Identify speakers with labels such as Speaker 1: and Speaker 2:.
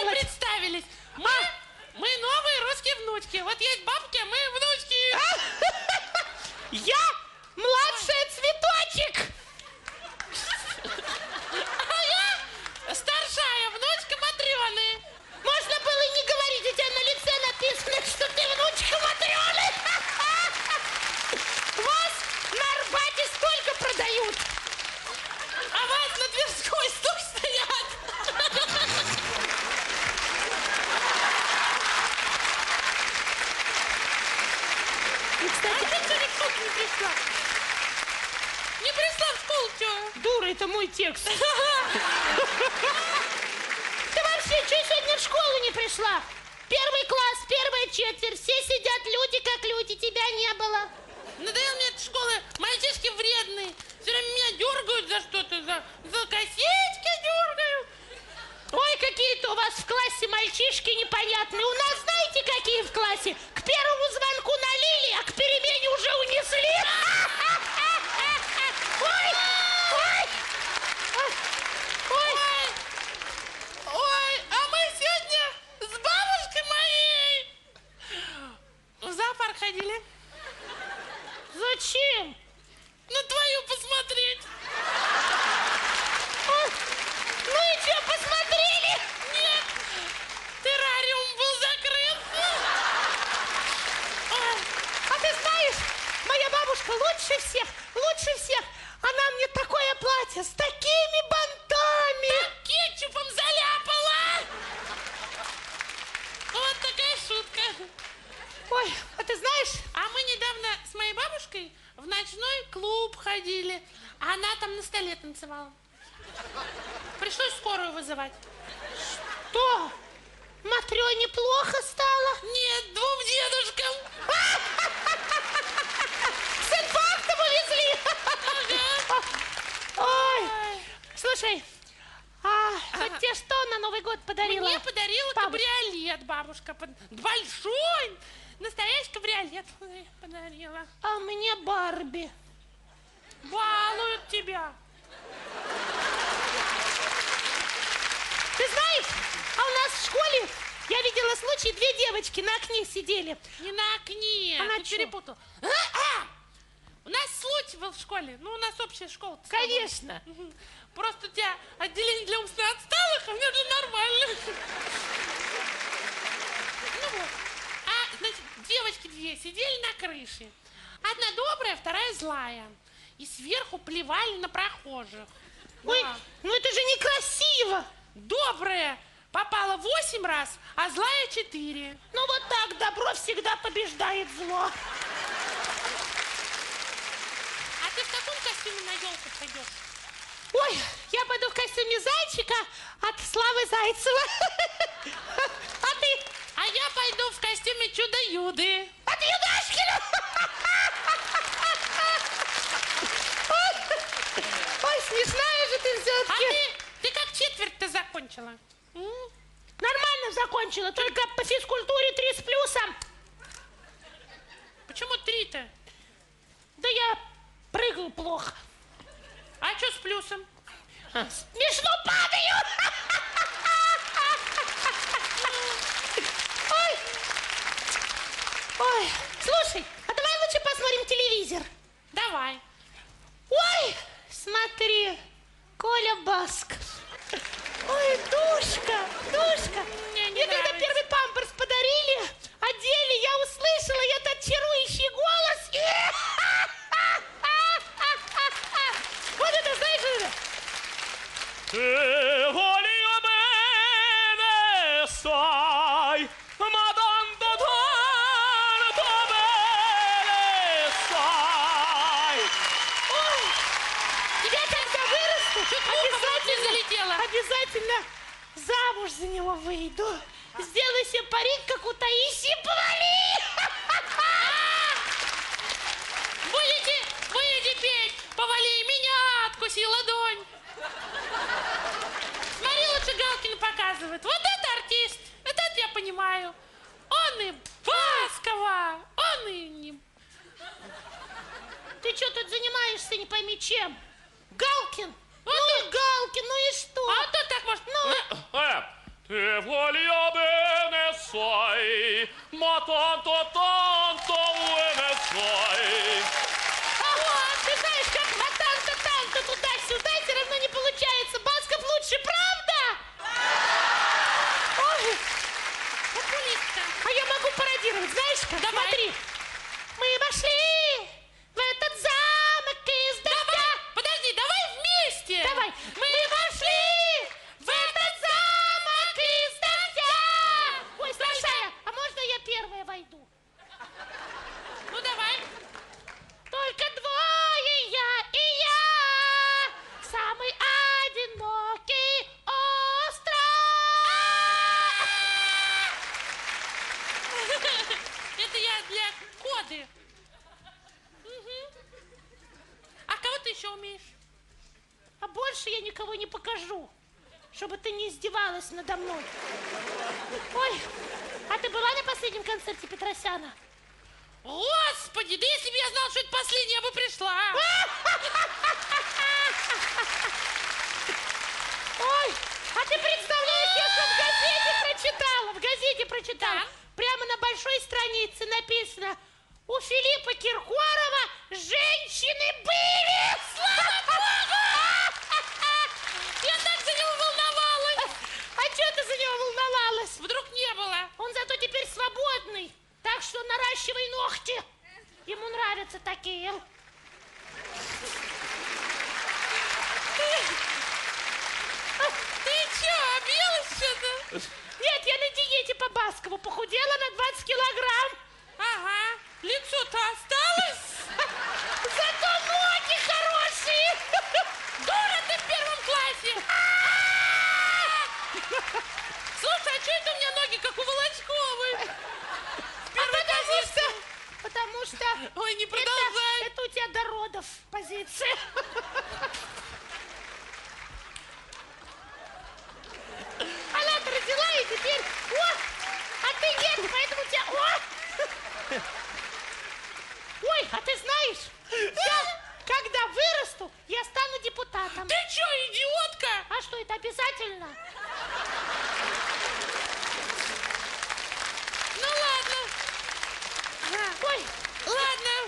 Speaker 1: делать? представились. Мы,
Speaker 2: мы новые
Speaker 1: русские внучки. Вот есть бабки, а мы внучки. Я младшая цветочек.
Speaker 2: А я старшая внучка это мой текст. Ты вообще, что сегодня в школу не пришла? Первый класс, первая четверть, все сидят люди как люди, тебя не было.
Speaker 1: Надоел мне эта школа. Мальчишки вредные. Все время меня дергают за что-то, за, за косички дергают.
Speaker 2: Ой, какие-то у вас в классе мальчишки непонятные. У нас знаете, какие в классе? К первому звонку налили, а к перемене уже унесли. Ой, ой, ой, ой.
Speaker 1: Ой, а мы сегодня с бабушкой моей в зоопарк ходили.
Speaker 2: Зачем?
Speaker 1: На твою посмотреть.
Speaker 2: Ой, Ну и что, посмотрели?
Speaker 1: Нет, террариум был закрыт.
Speaker 2: Ой, А ты знаешь, моя бабушка лучше всех, лучше всех. Она мне такое платье с такими бантами.
Speaker 1: Кетчупом заляпала.
Speaker 2: Ой, а ты знаешь,
Speaker 1: А мы недавно с моей бабушкой в ночной клуб ходили. А она там на столе танцевала. Пришлось скорую вызывать.
Speaker 2: что? Матрёне плохо стало?
Speaker 1: Нет, двум дедушкам.
Speaker 2: С инфарктом увезли. Ой, слушай, а вот тебе что на Новый год подарила?
Speaker 1: Мне подарила
Speaker 2: Бабушка.
Speaker 1: кабриолет бабушка. Большой, настоящий кабриолет подарила.
Speaker 2: А мне Барби.
Speaker 1: Балуют тебя.
Speaker 2: Ты знаешь, а у нас в школе я видела случай, две девочки на окне сидели.
Speaker 1: Не на окне.
Speaker 2: А на
Speaker 1: ты
Speaker 2: чё?
Speaker 1: перепутал. А, а! У нас случай был в школе. Ну, у нас общая школа.
Speaker 2: Конечно.
Speaker 1: Просто у тебя отделение для умственно отсталых, а у меня для нормальных. Ну вот. А, значит, девочки две сидели на крыше. Одна добрая, вторая злая. И сверху плевали на прохожих.
Speaker 2: Ой,
Speaker 1: Да.
Speaker 2: ну это же некрасиво.
Speaker 1: Добрая попала восемь раз, а злая четыре.
Speaker 2: Ну вот так добро всегда побеждает зло.
Speaker 1: А ты в каком костюме на елку пойдешь?
Speaker 2: Ой, я пойду в костюме зайчика от Славы Зайцева. А ты?
Speaker 1: А я пойду чудо-юды.
Speaker 2: От Юдашкина. Ой, смешная же ты
Speaker 1: А
Speaker 2: все-таки.
Speaker 1: ты, ты как четверть-то закончила?
Speaker 2: Нормально закончила, только по физкультуре три с плюсом.
Speaker 1: Почему три-то?
Speaker 2: Да я прыгаю плохо.
Speaker 1: А что с плюсом?
Speaker 2: Смешно падаю. Ой. Ой, слушай, а давай лучше посмотрим телевизор.
Speaker 1: Давай.
Speaker 2: Ой, смотри, Коля Басков. Ой, душка, душка.
Speaker 1: Мне не
Speaker 2: когда
Speaker 1: нравится.
Speaker 2: Обязательно замуж за него выйду. Сделай себе парик, как у Таисии Повали.
Speaker 1: Будете, будете петь, повали меня, откуси ладонь. Смотри, лучше Галкин показывает. Вот это артист, это я понимаю. Он и Баскова, он и не...
Speaker 2: Ты что тут занимаешься, не пойми чем? Галкин?
Speaker 1: Вот
Speaker 2: ну и Галкин, ну и что?
Speaker 1: А кто так может? Ну,
Speaker 3: Eh, te voglio bene, sai, ma tanto tanto bene, sai.
Speaker 2: Вот, ты знаешь, как матанта-танта туда-сюда, все равно не получается. Басков лучше, правда? Ой,
Speaker 1: популистка.
Speaker 2: а я могу пародировать, знаешь как?
Speaker 1: Давай.
Speaker 2: Смотри. Мы вошли в этот замок из дождя.
Speaker 1: Подожди, давай вместе.
Speaker 2: Давай. Мы больше я никого не покажу. Чтобы ты не издевалась надо мной. Ой, а ты была на последнем концерте Петросяна?
Speaker 1: Господи, да если бы я знал, что это последнее, я бы пришла.
Speaker 2: Ой, а ты представляешь, я что в газете прочитала, в газете прочитала.
Speaker 1: Так.
Speaker 2: Прямо на большой странице написано, у Филиппа Киркорова женщины были. Слава Богу!
Speaker 1: Я так за него волновалась.
Speaker 2: А что ты за него волновалась?
Speaker 1: Вдруг не было.
Speaker 2: Он зато теперь свободный, так что наращивай ногти. Ему нравятся такие.
Speaker 1: Ты что, объелась что-то?
Speaker 2: Нет, я на диете по Баскову похудела на 20 килограмм.
Speaker 1: Ага, лицо-то осталось.
Speaker 2: Зато ноги хорошие.
Speaker 1: Дура ты в первом классе. Слушай, а что это у меня ноги, как у Волочковой? Первой
Speaker 2: потому что, потому что
Speaker 1: Ой, не продолжай.
Speaker 2: это у тебя до родов позиция. Она родила и теперь, о, а ты нет, поэтому тебя, о. Ой, а ты знаешь, я, когда вырасту, я стану депутатом.
Speaker 1: Ты что, идиотка?
Speaker 2: А что, это обязательно?
Speaker 1: Ну ладно,
Speaker 2: Ой,
Speaker 1: ладно.